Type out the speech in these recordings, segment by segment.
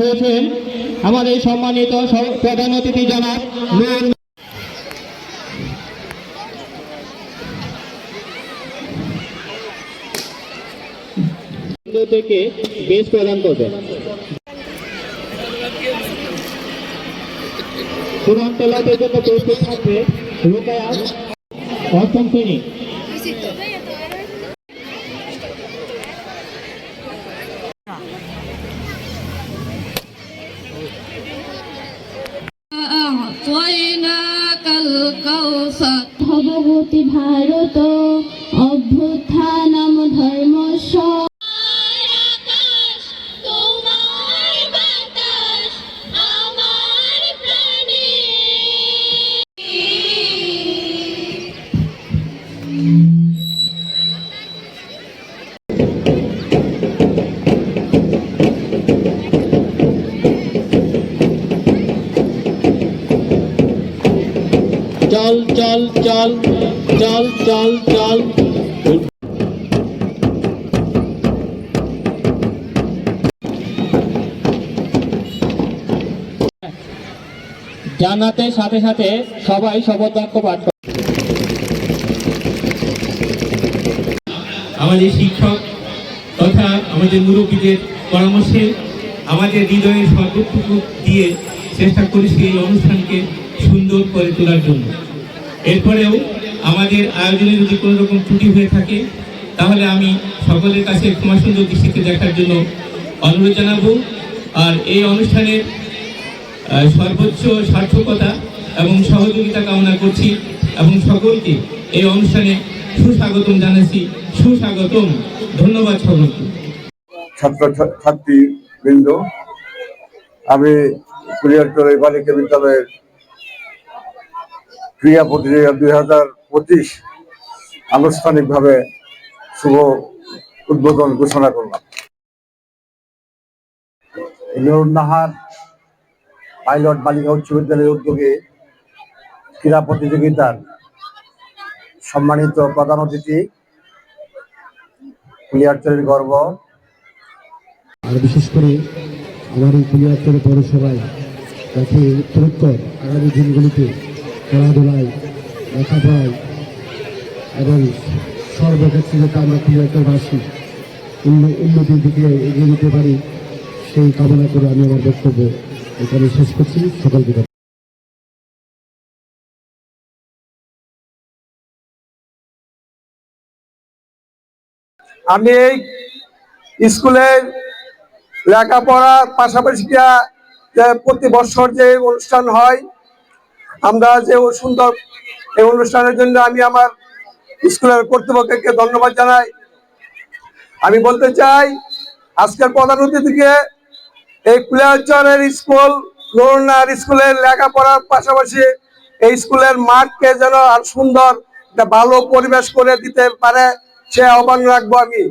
হয়েছেন আমাদের সম্মানিত প্রধান অতিথি জনাব থেকে বেশ প্রদান করবেন। কোরআন তেলাওয়াতের জন্য প্রস্তুত থাকবে রুকায়া অষ্টম শ্রেণি। ভবভূতি ভারত চল চল চল চল চল চল জানাতে সাথে সাথে সবাই শপথ বাক্য পাঠ করে। আমাদের শিক্ষক তথা আমাদের মুরব্বীদের পরামর্শে আমাদের হৃদয়ের সর্বটুকু দিয়ে চেষ্টা করেছি এই অনুষ্ঠানকে সুন্দর করে তোলার জন্য এরপরেও আমাদের আয়োজনে যদি কোনো রকম ত্রুটি হয়ে থাকে, তাহলে আমি সকলের কাছে ক্ষমা সুন্দর দৃষ্টিতে দেখার জন্য অনুরোধ জানাব। আর এই অনুষ্ঠানের সর্বোচ্চ সার্থকতা এবং সহযোগিতা কামনা করছি এবং সকলকে এই অনুষ্ঠানে সুস্বাগতম জানাচ্ছি। সুস্বাগতম। ধন্যবাদ সকলকে। ছাত্র ছাত্রী বৃন্দ আমি বালিকা বিদ্যালয়ের ক্রীড়া প্রতিযোগিতা দুই হাজার পঁচিশ আনুষ্ঠানিকভাবে শুভ উদ্বোধন ঘোষণা করলাম। নাহার, পাইলট বালিকা উচ্চ বিদ্যালয়ের উদ্যোগে ক্রীড়া প্রতিযোগিতার সম্মানিত প্রধান অতিথি কুলিয়ারচরের গর্ব। আর বিশেষ করে আমার এই কুলিয়াত্তর পৌরসভায় যাতে উত্তরোত্তর আগামী দিনগুলিতে খেলাধুলায় লেখাপড়ায় এবং সর্বক্ষেত্রে যাতে আমরা কুলিয়াত্তরবাসী উন্নতির দিকে এগিয়ে যেতে পারি, সেই কামনা করে আমি আমার বক্তব্য এখানে শেষ করছি সকলকে। আমি এই স্কুলের লেখাপড়ার পাশাপাশি প্রতি বছর যে অনুষ্ঠান হয় আমরা যে সুন্দর এই অনুষ্ঠানের জন্য আমি আমার স্কুলের কর্তৃপক্ষকে ধন্যবাদ জানাই। আমি বলতে চাই, আজকের প্রধান অতিথিকে এই কুলিয়াচরের স্কুল লোনার স্কুলের লেখাপড়ার পাশাপাশি এই স্কুলের মাঠকে যেন আর সুন্দর একটা ভালো পরিবেশ করে দিতে পারে, সে আহ্বান রাখব আমি।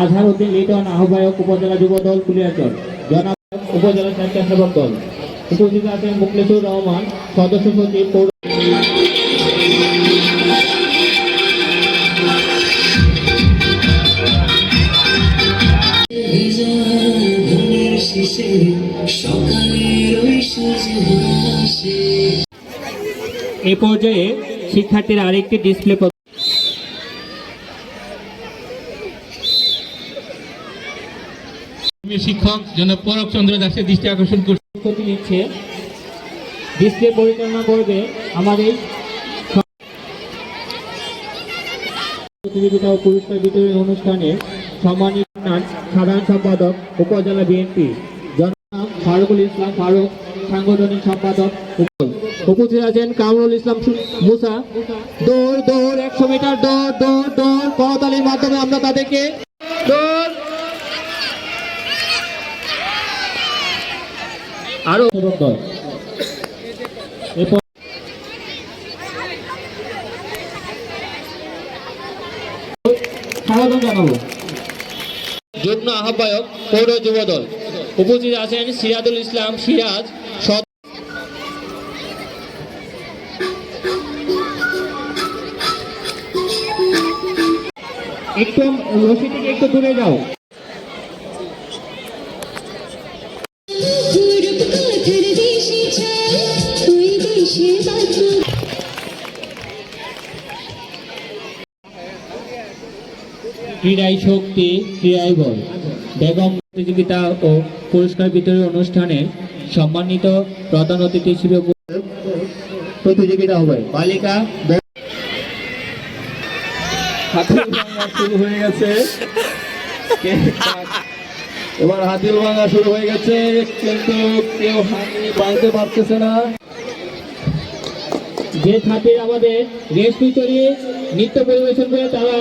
আজহার উদ্দিন লিটন, আহ্বায়ক, উপজেলা যুব দল কুলিয়াচর। জনাব উপজেলা স্বেচ্ছাসেবক দল। উপস্থিত আছেন মুকলেশুর রহমান, সদস্য সচিব পৌর এই পর্যায়ে শিক্ষার্থীরা আরেকটি ডিসপ্লে শিক্ষক জনাব পরক চন্দ্র দাসের দৃষ্টি আকর্ষণ প্রস্তুতি নিচ্ছে। ডিসপ্লে পরিচালনা করবে আমাদের প্রতিযোগিতা ও পুরস্কার বিতরণ অনুষ্ঠানে সম্মানিত সাধারণ সম্পাদক, উপজেলা বিএনপি। জনাব ফারুকুল ইসলাম ফারুক, সাংগঠনিক সম্পাদক উপস্থিত। আছেন কামরুল ইসলাম মুসা। দৌড় দৌড়, একশো মিটার দৌড় দৌড় দৌড় করতালির মাধ্যমে আমরা তাদেরকে দৌড় আরও দল এরপর জানাব। যুগ্ম আহ্বায়ক পৌর যুব দল উপস্থিত আছেন সিরাজুল ইসলাম সিরাজ একটু রশি থেকে একটু দূরে যাও। ক্রীড়াই শক্তি ক্রীড়াই বল। বেগম প্রতিযোগিতা ও পুরস্কার বিতরণ অনুষ্ঠানে সম্মানিত প্রধান অতিথি হিসেবে প্রতিযোগিতা হবে। বালিকা শুরু হয়ে গেছে। এবার হাতিল ভাঙা শুরু হয়ে গেছে, কিন্তু কেউ হাতি ভাঙতে পারতেছে না। যে ছাত্রীরা আমাদের রেশমি চড়িয়ে নৃত্য পরিবেশন করে তারা।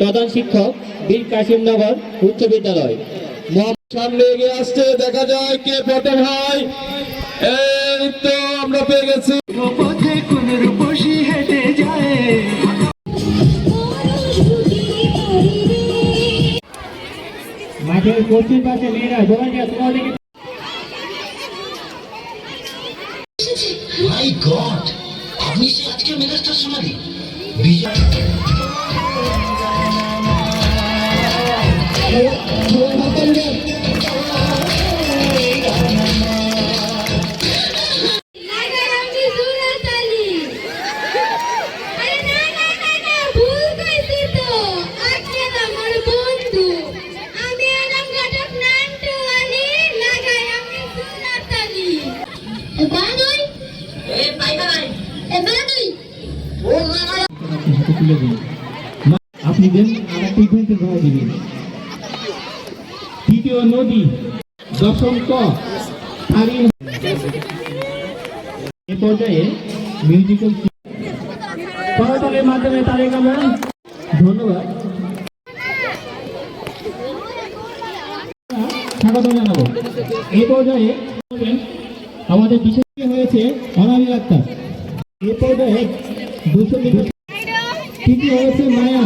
প্রধান শিক্ষক বীর কাশিমনগর উচ্চ বিদ্যালয়। সামনে এগিয়ে আসছে দেখা যায় কে পটে ভাই এই তো আমরা পেয়ে গেছি। মাঠের পশ্চিম পাশে মেয়েরা জোগান দিয়া তোমাদেরকে মাই গড আপনি সে আজকে মেজাজটা শোনালি লাগাই আপনি দেন আর একটা ইভেন্টের ভাড়া দিবেন। তৃতীয় নদী দশম ক এ পর্যায়ে মিউজিক্যাল করতালের মাধ্যমে তারেক আমরা ধন্যবাদ। স্বাগত জানাব। এই পর্যায়ে আমাদের বিশেষ হয়েছে অনামি আক্তার। এই পর্যায়ে দুশো তৃতীয় হয়েছে মায়া।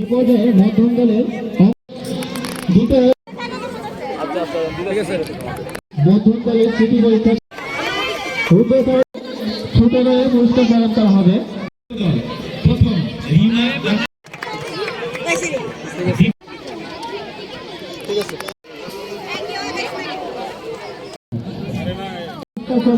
এই পর্যায়ে মধ্যম দলের দ্বিতীয় মধ্যম দলের সিটি পরীক্ষা ছোট হবে।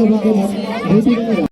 এবং দুটি